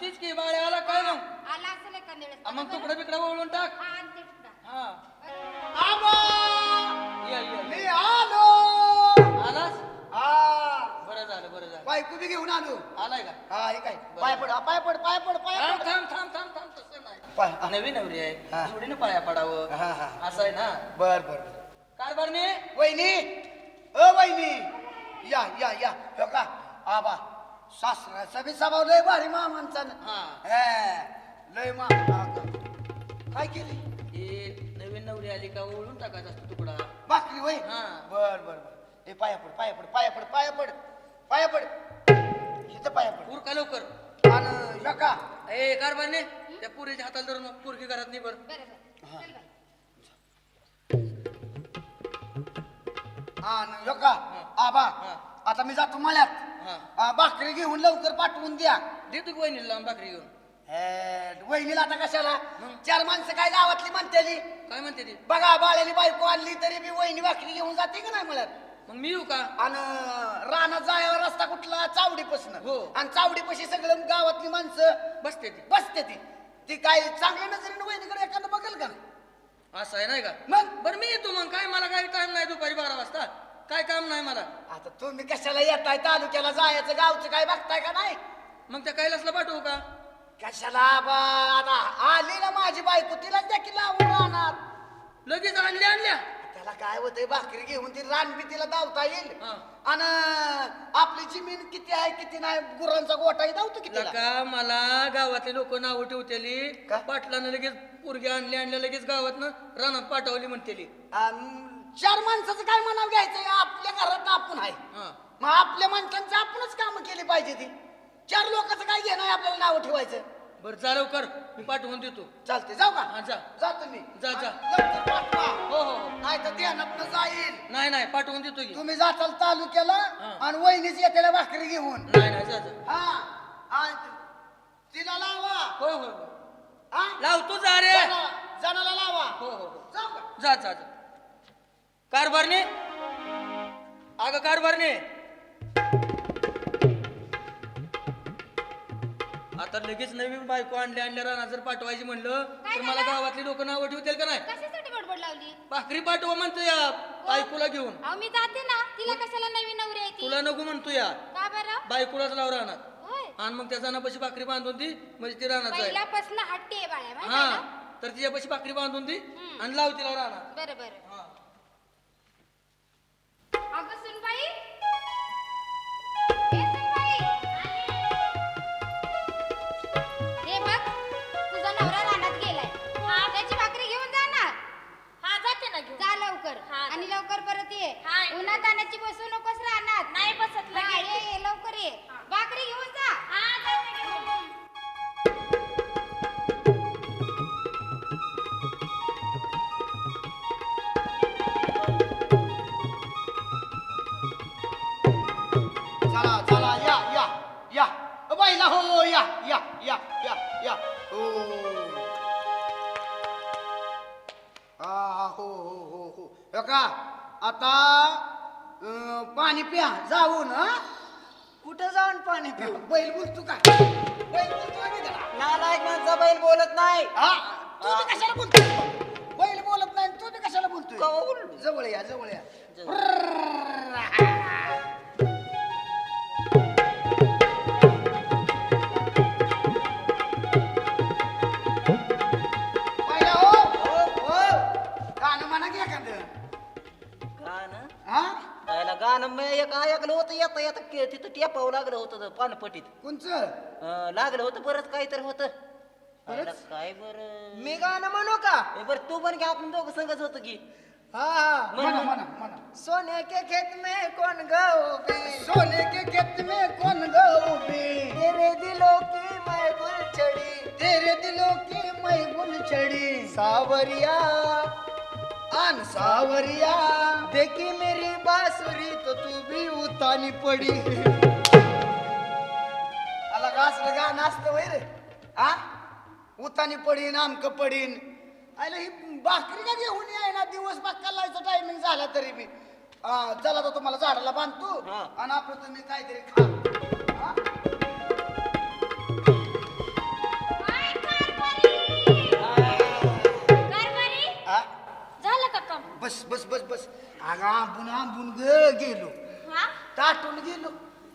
तीच की बाळ्या आला काय मग? आला असेल एखाद्या वेळेस. मग तुकडा बिकडा वळून टाक. हा, आणि ते सुद्धा. हा आबा! ये, ये, मी. आलो! आलास? हा. बरं झालं बरं झालं. बायको बी घेऊन आलो? आलाय का? हा हे काय? पाय पड हा, पाय पड पाय पड पाय थांब पड. थांब थांब थांब थांब तसं नाही. पाय हा. नवीन नवरी आहे. हा. जोडीनं पाया पडावं. हा, हा. असं आहे ना? बर बर. कारभारने वहिनी! अ वहिनी! या या या. हो का? आबा सासरा बी स्वभाव लय भारी मामांचा. हा. हे, लय मा हा का. काय केली हे नवीन नवरी आली का ओळून टाकायचा असतो तुकडा भाकरी वय हा. बर बर बर ए पाया पड पाया पड पाया पड पाया पड पाया पड इथं पाया पड पूर का लवकर आणि या का ए कारभारने त्या पुरीच्या हाताला धरून पुरगी घरात नाही बरं. आणि यो का आबा हा. आता मी जातो मळ्यात हा. भाकरी घेऊन लवकर पाठवून द्या. देतो की वहिनीला लांब भाकरी घेऊन. हे, वहिनीला आता कशाला? चार माणसं काय गावातली म्हणतेली काय म्हणते ती? बघा बाळ्याली बायको आणली तरी बी वहिनी भाकरी घेऊन जाते का नाही मळ्यात मग मी येऊ का? आणि रानात जायला रस्ता कुठला? चावडीपासून. हो. आणि चावडीपाशी सगळं गावातली माणसं बसते ती. बसते ती. ती काय चांगल्या नजरेनं वहिनीकडे एखादं बघेल का? असं आहे नाही का? मग? बरं मी येतो मग. काय मला काय टाइम नाही दुपारी बारा वाजता? काय काम नाही मला? आता तुम्ही कशाला येताय? तालुक्याला जायचं गावचं काय बघताय का नाही? मग त्या कैलासला पाठवू का? कशाला बा आता आली ना माझी बायको तिला देखील लावून राहणार. लगेच आणल्या आणल्या. त्याला काय होतंय भाकरी घेऊन ती रानबी तिला दावता येईल. हा. आणि आपली जमीन किती आहे किती नाही गुरांचा गोठाही दावतो किती लका मला गावातले लोक नाव ठेवतेली. का? पाटलानं लगेच पोरगी आणली आणल्या लगेच गावातनं रानात पाठवली म्हणतेली. चार माणसाचं काय म्हणावं घ्यायचं? आपल्या घरात आपण आहे. मग आपल्या माणसांचं आपणच काम केली पाहिजे ती. चार लोकांचं काय घेणं आहे आपल्याला नाव ठेवायचं? बरं चालव कर मी पाठवून देतो. चालते जाऊ का? हा जा. जातो मी जा, जा. लवकर पाठवा. हो हो हो. नाही तर ध्यानात जाईल. नाही नाही पाठवून देतो की. तुम्ही जाताल तालुक्याला हा. आणि वहिनीच येतेला भाकरी घेऊन. नाही नाही जा जा. हा. आणि तिला लावा. हो हो हो हा? लावतो जा रे. जनाला जनाला लावा. हो हो हो. जाऊ का? जा जा जा. कारभारने अगं कारभारने आता लगेच नवीन बायको आणल्या आणल्या राणा जर पाठवायची म्हणलं तर मला गावातली लोक नावं ठेवतील का नाही? कशासाठी बडबड लावली? भाकरी पाठवा म्हणतो या बायकोला घेऊन. अहो मी जाते ना. तिला कशाला नवीन नवरी आहे ती? तुला नको म्हणतो या. का बरं? बायकोलाच लाव राहणार होय. आणि मग त्या जणापाशी भाकरी बांधून दी म्हणजे ती राहणार पहिल्यापासून हट्टी आहे माहिती हा. आहे ना? तर तिच्यापाशी भाकरी बांधून दी हम्म. आणि लाव तिला राहणार बरं बरं. हा. का आता अं, पाणी प्या जाऊन हा? कुठं जाऊन पाणी पिऊ? बैल बोलतो का? बैल बोलतो का मी त्याला? नालायक माणसा बैल बोलत नाही. हा? तू बी कशाला बोलतोय? बैल बोलत नाही तू बी कशाला बोलतोय? कौल. जवळ या जवळ या. हा? त्याला गाणं मी एक ऐकलं होतं येता येता के- तिथं टेपावं लागलं होतं ते पानपट्टीत कोणचं? अं, लागलं होतं बरंच काहीतरी होतं. बरंच? त्याला काय बरं? मी गाणं म्हणू का? ए, बरं तू पण की आपण दोघं संगच होतं की. हा हा. म्हणा म्हणा म्हणा. सोने के खेत में कौन गई सोने के खेत में कौन गौबी तेरे दिलों की मैं गुलछड़ी तेरे दिलों की मैं गुलछड़ी सावरिया आन सावरिया। मेरी बांसुरी तो तू भी उतानी पड़ी. आला असलं गाणं असतं वय रे? आ? उतानी पडीन आमक पडीन. आयला ही भाकरी का घेऊन याय ना? दिवस बाकालायचा टायमिंग झाला तरी बी. आ, चला तर तुम्हाला झाडाला बांधतो हा. आणि आपलं तुम्ही काहीतरी खा. बस अगं आंबून आंबून ग गेलो. हा? ताटून गेलो.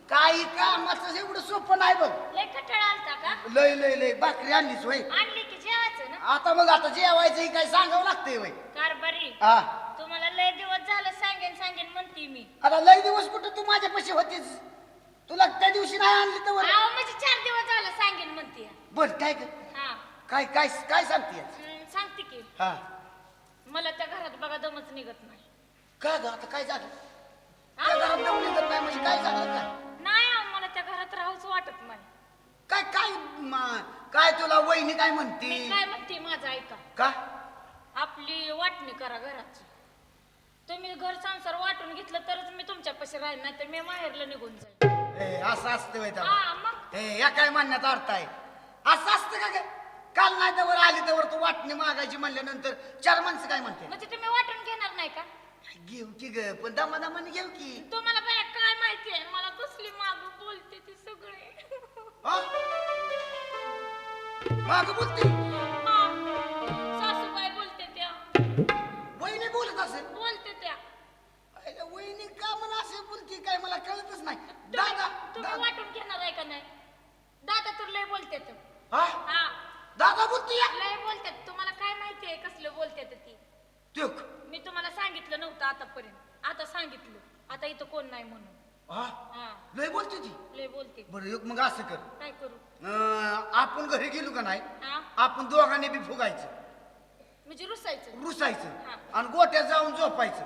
काही कामाचं एवढं सोपं नाही बघ. लय कटाळा आलता का? लय लय लय. भाकरी आणलीच वय. आणली की जेवायचं ना? आता मग आता जेवायचं ही काय सांगावं लागतंय वय. कारभारी हा. तुम्हाला लय दिवस झालं सांगेन सांगेन म्हणते मी. आता लय दिवस कुठं तू माझ्यापाशी होतीस? तुला त्या दिवशी नाही आणली तर अहो म्हणजे चार दिवस झालं सांगेन म्हणते बर काय ग? हा. काय काय काय सांगते सांगते की. हा. मला त्या घरात बघा दमच निघत नाही. का ग? आता काय झालं? त्या घरात दम निघत नाही म्हणजे काय झालं काय नाही अहो, मला त्या घरात राहूच वाटत नाही. काय काय म- काय तुला वहिनी काय म्हणते? काय म्हणते माझं ऐका. का? आपली वाटणी करा घराची. तुम्ही घर संसार वाटून घेतलं तरच मी तुमच्यापाशी राहील नाही तर मी माहेरला निघून जाईल ए, असं असतं वय तेव्हा. हा मग? ए या काय म्हणण्याचा अर्थ आहे? असं असतं का ग? काल नाही तर आली तर तू वाटणी मागायची म्हणल्यानंतर चार माणसं काय म्हणते? म्हणजे तुम्ही वाटून घेणार नाही का? घेऊ की ग? पण दमादमाने घेऊ की. तुम्हाला बाया काय माहितीये मला कसली माग बोलते ती सगळे? माग बोलते. सासूबाई बोलते त्या. वहिनी बोलत असेल? बोलते त्या. वहिनी का म्हणून असे बोलते? काय मला कळतच नाही. दादा तुम्ही वाटून घेणार आहे का नाही? दादा तर लय बोलते हा? दादा बोलते लय बोलतात तुम्हाला काय माहितीये कसलं बोलते ती? त्योक. मी तुम्हाला सांगितलं नव्हतं आतापर्यंत. आता सांगितलं. आता इथं कोण नाही म्हणून. हा? हा. लय बोलते ती. लय बोलते. बरं एक मग असं कर. काय करू? अं, आपण घरी गेलो का नाही? हा? आपण दोघांनी बी फुगायचं. म्हणजे रुसायचं. रुसायचं. आणि गोट्यात जाऊन झोपायचं.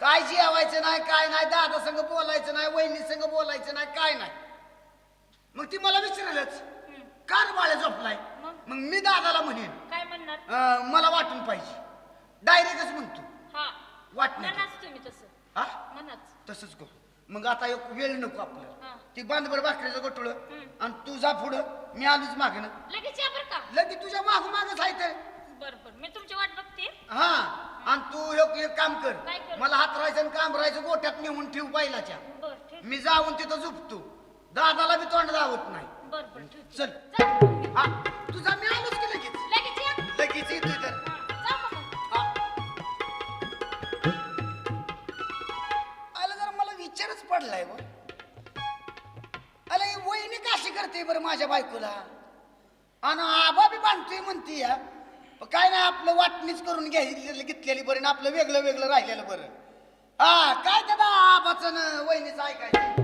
काय जेवायचं नाही काय नाही दादा संग बोलायचं नाही वहिनी संग बोलायचं नाही काय नाही. मग ती मला विचारलंच हम्म. कार बाळ्या झोपलाय? मग? मी दादाला म्हणेन काय म्हणणार? अं, मला वाटून पाहिजे. डायरेक्टच म्हणतो. हा. वाटण्याचं. म्हणाच तुम्ही तसं. हा? म्हणाच. तसंच करू. मग आता एक वेळ नको आपल्याला. हा. ती बांधबर भाकरीचं हम्म. आणि तू जा पुढं. मी आलोच मागणं लगेच या बरं का? लगेच तुझ्या माग मागच आहे. तर बर बर. मी तुमची वाट बघते. हा. आणि तू एक एक काम कर. काय करू? मला हात राहायचं आणि काम राहायचं गोट्यात नेऊन ठेव बैलाच्या. बर ठीक मी जाऊन तिथं झोपतो. दादाला बी तोंड दावत नाही. बर बर ठीक चल. हा. तुझा मी आलोच की लगेच. लगेच या. लगेच येतोय तर. जा मग. हा. आला जरा मला विचारच पडलाय व आला ही वहिनी काशी करते बरं माझ्या बायकोला? आणि आबा बी बांधतोय म्हणते या. पण काय नाही आपलं वाटणीच करून घ्यायची घेतलेली बरं आणि आपलं वेगळं वेगळं राहिलेलं बरं. हा काय त्याला आबाचं न वहिनीचं ऐकायचं?